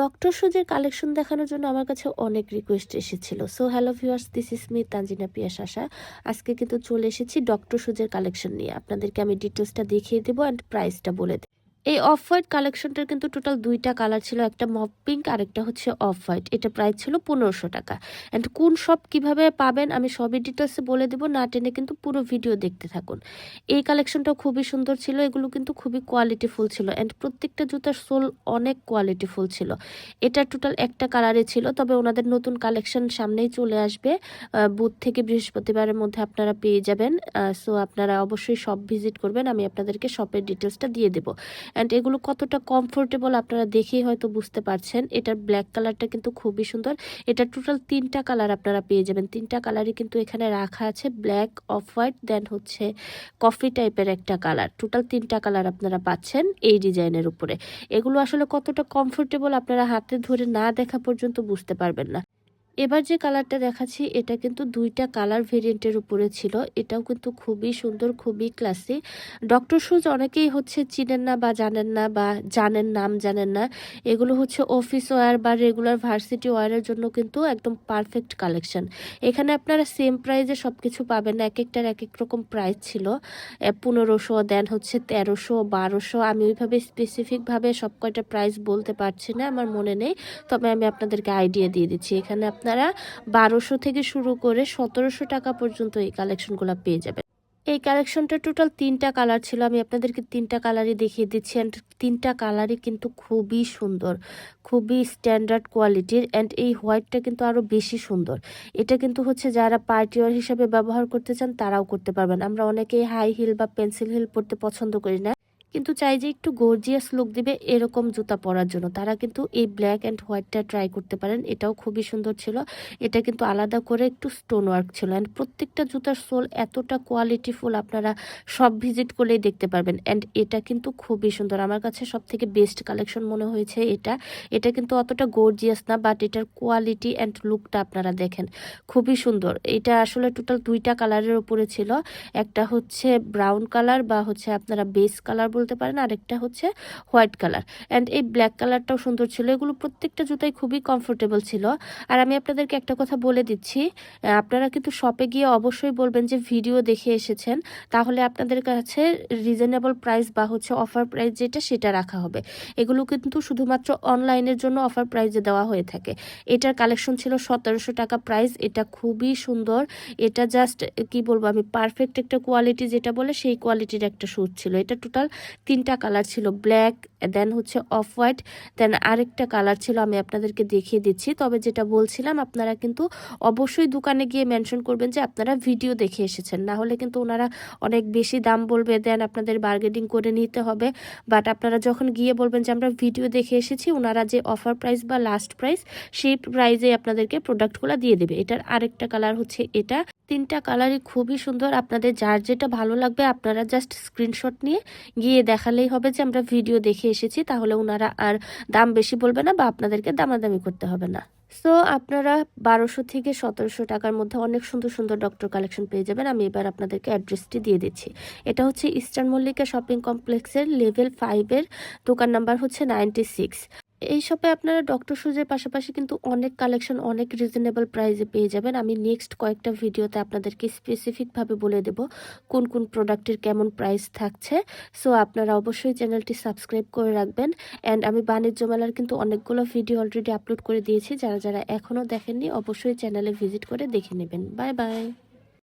Doctor সুজের collection দেখানোর জন্য আমার কাছে অনেক রিকোয়েস্ট এসেছিল। So hello viewers this is me Tanzina Piya শাসা আজকে কিন্তু চলে এসেছি ডক্টর সুজের কালেকশন নিয়ে। আপনাদেরকে আমি ডিটেলসটা দেখিয়ে দেবো অ্যান্ড প্রাইসটা বলে দেবো। এই অফ হোয়াইট কালেকশনটার কিন্তু টোটাল দুইটা কালার ছিল, একটা মপ পিঙ্ক আর একটা হচ্ছে অফ হোয়াইট। এটা প্রাইস ছিল পনেরোশো টাকা। অ্যান্ড কোন সব কীভাবে পাবেন আমি সবই ডিটেলসে বলে দেবো, না টেনে কিন্তু পুরো ভিডিও দেখতে থাকুন। এই কালেকশনটাও খুবই সুন্দর ছিল, এগুলো কিন্তু খুবই কোয়ালিটিফুল ছিল। অ্যান্ড প্রত্যেকটা জুতার সোল অনেক কোয়ালিটিফুল ছিল। এটা টোটাল একটা কালারে ছিল, তবে ওনাদের নতুন কালেকশন সামনেই চলে আসবে। বুধ থেকে বৃহস্পতিবারের মধ্যে আপনারা পেয়ে যাবেন। সো আপনারা অবশ্যই শপ ভিজিট করবেন, আমি আপনাদেরকে শপের ডিটেলসটা দিয়ে দেবো। অ্যান্ড এগুলো কতটা কমফোর্টেবল আপনারা দেখেই হয়তো বুঝতে পারছেন। এটার ব্ল্যাক কালারটা কিন্তু খুবই সুন্দর। এটা টোটাল তিনটা কালার আপনারা পেয়ে যাবেন। তিনটা কালারই কিন্তু এখানে রাখা আছে ব্ল্যাক অফ হোয়াইট দেন হচ্ছে কফি টাইপের একটা কালার টোটাল তিনটা কালার আপনারা পাচ্ছেন এই ডিজাইনের উপরে। এগুলো আসলে কতটা কমফোর্টেবল আপনারা হাতে ধরে না দেখা পর্যন্ত বুঝতে পারবেন না। এবার যে কালারটা দেখাচ্ছি, এটা কিন্তু দুইটা কালার ভেরিয়েন্টের উপরে ছিল। এটাও কিন্তু খুবই সুন্দর, খুবই ক্লাসি। ডক্টর শুজ অনেকেই হচ্ছে চিনেন না বা জানেন না বা জানেন নাম জানেন না। এগুলো হচ্ছে অফিস ওয়্যার বা রেগুলার ভার্সিটি ওয়্যারের জন্য কিন্তু একদম পারফেক্ট কালেকশন এখানে আপনারা সেম প্রাইজে সব কিছু পাবেন। না এক একটার এক এক রকম প্রাইস ছিল। পনেরোশো দেন হচ্ছে তেরোশো, বারোশো। আমি ওইভাবে স্পেসিফিকভাবে সব কয়টা প্রাইস বলতে পারছি না, আমার মনে নেই। তবে আমি আপনাদেরকে আইডিয়া দিয়ে দিচ্ছি। এখানে আপনারা বারোশো থেকে শুরু করে সতেরোশো টাকা পর্যন্ত এই কালেকশনগুলো পেয়ে যাবেন। এই কালেকশনটা টোটাল তিনটা কালার ছিল। আমি আপনাদেরকে তিনটা কালারই দেখিয়ে দিচ্ছি অ্যান্ড তিনটা কালারই কিন্তু খুবই সুন্দর, খুবই স্ট্যান্ডার্ড কোয়ালিটির অ্যান্ড এই হোয়াইটটা কিন্তু আরও বেশি সুন্দর। এটা কিন্তু হচ্ছে যারা পার্টিওয়ার হিসাবে ব্যবহার করতে চান তারাও করতে পারবেন। আমরা অনেকেই হাই হিল বা পেন্সিল হিল পরতে পছন্দ করি না। কিন্তু চাই যে একটু গর্জিয়াস লুক দিবে এরকম জুতা পরার জন্য। তারা কিন্তু এই ব্ল্যাক অ্যান্ড হোয়াইটটা ট্রাই করতে পারেন। এটাও খুবই সুন্দর ছিল। এটা কিন্তু আলাদা করে একটু স্টোন ওয়ার্ক ছিল। অ্যান্ড প্রত্যেকটা জুতার সোল এতটা কোয়ালিটিফুল আপনারা সব ভিজিট করলেই দেখতে পারবেন। অ্যান্ড এটা কিন্তু খুবই সুন্দর। আমার কাছে সব থেকে বেস্ট কালেকশন মনে হয়েছে এটা। এটা কিন্তু অতটা গর্জিয়াস না বাট এটার কোয়ালিটি অ্যান্ড লুকটা আপনারা দেখেন। খুবই সুন্দর। এটা আসলে টোটাল দুইটা কালারের উপরে ছিল। একটা হচ্ছে ব্রাউন কালার বা হচ্ছে আপনারা বেস কালার বলতে পারেন, আরেকটা হচ্ছে হোয়াইট কালার। অ্যান্ড এই ব্ল্যাক কালারটাও সুন্দর ছিল। এগুলো প্রত্যেকটা জুতাই খুবই কমফোর্টেবল ছিল। আর আমি আপনাদেরকে একটা কথা বলে দিচ্ছি আপনারা কিন্তু শপে গিয়ে অবশ্যই বলবেন যে ভিডিও দেখে এসেছেন। তাহলে আপনাদের কাছে রিজনেবল প্রাইস বা হচ্ছে অফার প্রাইস যেটা, সেটা রাখা হবে। এগুলো কিন্তু শুধুমাত্র অনলাইনের জন্য অফার প্রাইসে দেওয়া হয়ে থাকে। এটার কালেকশন ছিল সতেরোশো টাকা প্রাইস এটা খুবই সুন্দর। এটা জাস্ট কি বলব আমি পারফেক্ট একটা কোয়ালিটি যেটা বলে, সেই কোয়ালিটির একটা শ্যুট ছিল। এটা টোটাল তিনটা কালার ছিল ব্ল্যাক দেন হচ্ছে অফ হোয়াইট দেন আরেকটা কালার ছিল আমি আপনাদেরকে দেখিয়ে দিচ্ছি। তবে যেটা বলছিলাম, আপনারা কিন্তু অবশ্যই দোকানে গিয়ে মেনশন করবেন যে আপনারা ভিডিও দেখে এসেছেন। না হলে কিন্তু ওনারা অনেক বেশি দাম বলবে দেন আপনাদের বার্গেনিং করে নিতে হবে। বাট আপনারা যখন গিয়ে বলবেন যে আমরা ভিডিও দেখে এসেছি, ওনারা যে অফার প্রাইস বা লাস্ট প্রাইস সেই প্রাইজে আপনাদেরকে প্রোডাক্টগুলো দিয়ে দেবে। এটার আরেকটা কালার হচ্ছে এটা। তিনটা কালারই খুবই সুন্দর। আপনাদের যার যেটা ভালো লাগবে, আপনারা জাস্ট স্ক্রিনশট নিয়ে গিয়ে দেখালেই হবে যে আমরা ভিডিও দেখে এসেছি, তাহলে ওনারা আর দাম বেশি বলবে না বা আপনাদেরকে দামাদামি করতে হবে না। সো আপনারা বারোশো থেকে সতেরোশো টাকার মধ্যে অনেক সুন্দর সুন্দর ডক্টর কালেকশন পেয়ে যাবেন। আমি এবার আপনাদেরকে অ্যাড্রেসটি দিয়ে দিচ্ছি। এটা হচ্ছে ইস্টার্ন মল্লিকা শপিং কমপ্লেক্সের লেভেল ফাইভের দোকান নাম্বার হচ্ছে নাইনটি সিক্স এই শপে আপনারা ডক্টর সুজের পাশাপাশি কিন্তু অনেক কালেকশন অনেক রিজনেবল প্রাইসে পেয়ে যাবেন। আমি নেক্সট কয়েকটা ভিডিওতে আপনাদেরকে স্পেসিফিকভাবে বলে দেব কোন কোন প্রোডাক্টের কেমন প্রাইস থাকছে। সো আপনারা অবশ্যই চ্যানেলটি সাবস্ক্রাইব করে রাখবেন। অ্যান্ড আমি বাণিজ্য মেলার কিন্তু অনেকগুলো ভিডিও অলরেডি আপলোড করে দিয়েছি। যারা যারা এখনও দেখেননি, অবশ্যই চ্যানেলে ভিজিট করে দেখে নেবেন। Bye bye